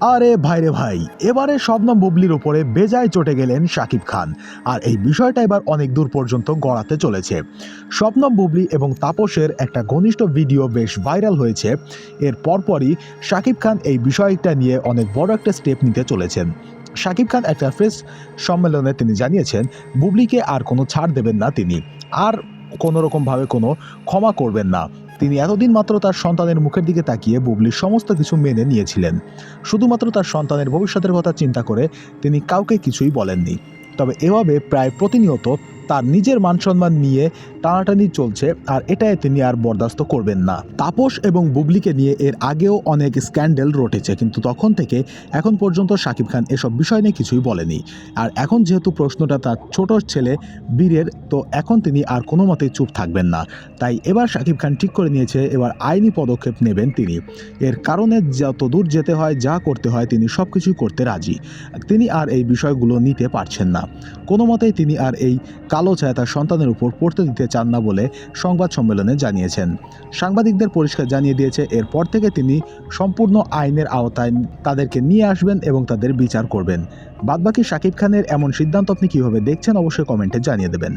আরে ভাইরে ভাই, এবারে শবনম বুবলির ওপরে বেজায় চটে গেলেন শাকিব খান। আর এই বিষয়টা এবার অনেক দূর পর্যন্ত গড়াতে চলেছে। শবনম বুবলি এবং তাপসের একটা ঘনিষ্ঠ ভিডিও বেশ ভাইরাল হয়েছে। এর পরপরই শাকিব খান এই বিষয়টা নিয়ে অনেক বড় একটা স্টেপ নিতে চলেছেন। শাকিব খান একটা প্রেস সম্মেলনে তিনি জানিয়েছেন, বুবলিকে আর কোনো ছাড় দেবেন না তিনি। আর কোনোরকমভাবে কোনো ক্ষমা করবেন না। তিনি এতদিন মাত্র তার সন্তানের মুখের দিকে তাকিয়ে বুবলির সমস্ত কিছু মেনে নিয়েছিলেন। শুধুমাত্র তার সন্তানের ভবিষ্যতের কথা চিন্তা করে তিনি কাউকে কিছুই বলেননি। তবে এভাবে প্রায় প্রতিনিয়ত তার নিজের মান সম্মান নিয়ে টানাটানি চলছে আর এটাই তিনি আর বরদাস্ত করবেন না। তাপস এবং বুবলিকে নিয়ে এর আগেও অনেক স্ক্যান্ডেল রটেছে, কিন্তু তখন থেকে এখন পর্যন্ত শাকিব খান এসব বিষয় নিয়ে কিছুই বলেনি। আর এখন যেহেতু প্রশ্নটা তার ছোট ছেলে বীরের, তো এখন তিনি আর কোনো মতেই চুপ থাকবেন না। তাই এবার শাকিব খান ঠিক করে নিয়েছে, এবার আইনি পদক্ষেপ নেবেন তিনি। এর কারণে যত দূর যেতে হয়, যা করতে হয়, তিনি সব কিছুই করতে রাজি। তিনি আর এই বিষয়গুলো নিতে পারছেন না। কোনো মতেই তিনি আর এই কালো ছায়া তার সন্তানের উপর পড়তে দিতে চান না বলে সংবাদ সম্মেলনে জানিয়েছেন। সাংবাদিকদের পরিষ্কার জানিয়ে দিয়েছে, এরপর থেকে তিনি সম্পূর্ণ আইনের আওতায় তাদেরকে নিয়ে আসবেন এবং তাদের বিচার করবেন। বাদবাকি শাকিব খানের এমন সিদ্ধান্ত আপনি কীভাবে দেখছেন, অবশ্যই কমেন্টে জানিয়ে দেবেন।